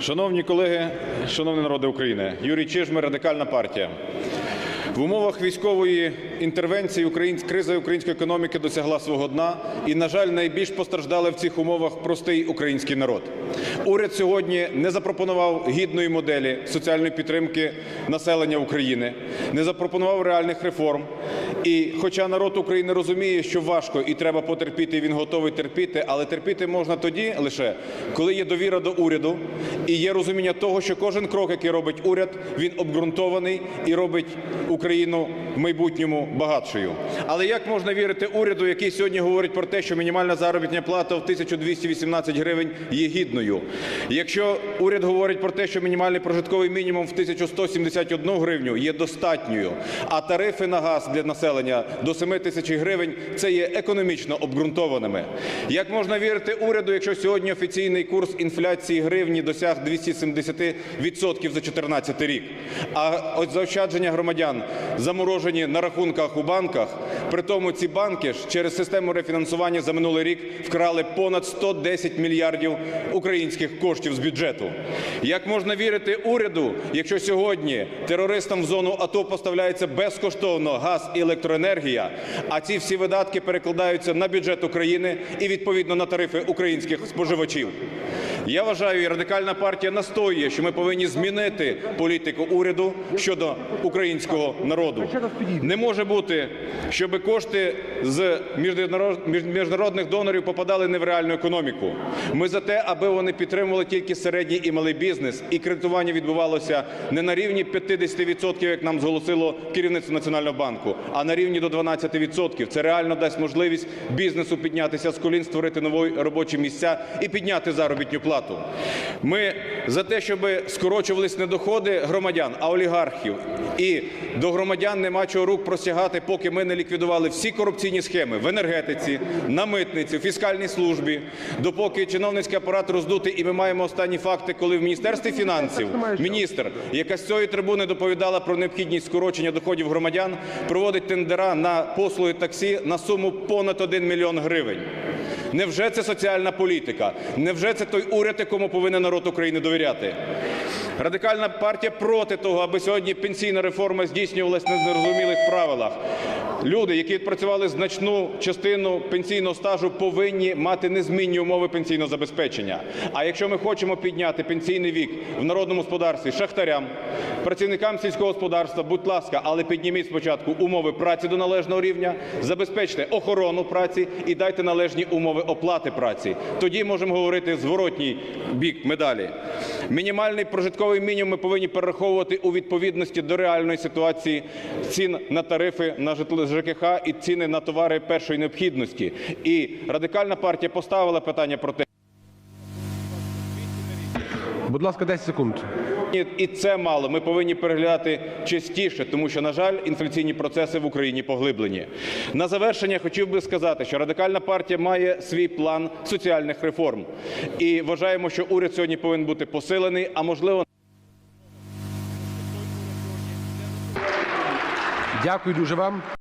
Шановні колеги, шановний народи України, Юрій Чижмир, радикальна партія. В умовах військової інтервенції українсь- криза української економіки досягла свого дна, і, на жаль, найбільш постраждали в цих умовах простий український народ. Уряд сьогодні не запропонував гідної моделі соціальної підтримки населення України, не запропонував реальних реформ. І хоча народ України розуміє, що важко і треба потерпіти, він готовий терпіти, але терпіти можна тоді лише, коли є довіра до уряду і є розуміння того, що кожен крок, який робить уряд, він обґрунтований і робить Україну в майбутньому багатшою. Але як можна вірити уряду, який сьогодні говорить про те, що мінімальна заробітна плата в 1218 гривень є гідною? Якщо уряд говорить про те, що мінімальний прожитковий мінімум в 1171 гривню є достатньою, а тарифи на газ для населення до 7 тисяч гривень це є економічно обґрунтованими. Як можна вірити уряду, якщо сьогодні офіційний курс інфляції гривні досяг 270% за 2014 рік, а заощадження громадян заморожені на рахунках у банках, при тому ці банки ж через систему рефінансування за минулий рік вкрали понад 110 мільярдів українських коштів з бюджету. Як можна вірити уряду, якщо сьогодні терористам в зону АТО поставляється безкоштовно газ і електроенергія, а ці всі видатки перекладаються на бюджет України і відповідно на тарифи українських споживачів? Я вважаю, і радикальна партія настоює, що ми повинні змінити політику уряду щодо українського народу. Не може бути, щоб кошти з міжнарод- міжнародних донорів попадали не в реальну економіку. Ми за те, аби вони підтримували тільки середній і малий бізнес, і кредитування відбувалося не на рівні 50%, як нам зголосило керівництво Національного банку, а на рівні до 12%. Це реально дасть можливість бізнесу піднятися з колін, створити нові робочі місця і підняти заробітну плату. Ми за те, щоб скорочувались не доходи громадян, а олігархів. І до громадян нема чого рук простягати, поки ми не ліквідували всі корупційні схеми в енергетиці, на митниці, в фіскальній службі, допоки чиновницький апарат роздутий, і ми маємо останні факти, коли в міністерстві фінансів міністр, яка з цієї трибуни доповідала про необхідність скорочення доходів громадян, проводить тендера на послуги таксі на суму понад 1 мільйон гривень. Невже це соціальна політика? Невже це той уряд, якому повинен народ України довіряти? Радикальна партія проти того, аби сьогодні пенсійна реформа здійснювалась на незрозумілих правилах. Люди, які відпрацювали значну частину пенсійного стажу, повинні мати незмінні умови пенсійного забезпечення. А якщо ми хочемо підняти пенсійний вік в народному господарстві шахтарям, працівникам сільського господарства, будь ласка, але підніміть спочатку умови праці до належного рівня, забезпечте охорону праці і дайте належні умови оплати праці. Тоді можемо говорити зворотній бік медалі. Мінімальний прожитковий мінімум ми повинні перераховувати у відповідності до реальної ситуації цін на тарифи на житло ЖКХ і ціни на товари першої необхідності. І радикальна партія поставила питання про те. Будь ласка, 10 секунд. Ні, І це мало. Ми повинні переглядати частіше, тому що, на жаль, інфляційні процеси в Україні поглиблені. На завершення хотів би сказати, що радикальна партія має свій план соціальних реформ. І вважаємо, що уряд сьогодні повинен бути посилений, а можливо. Дякую дуже вам.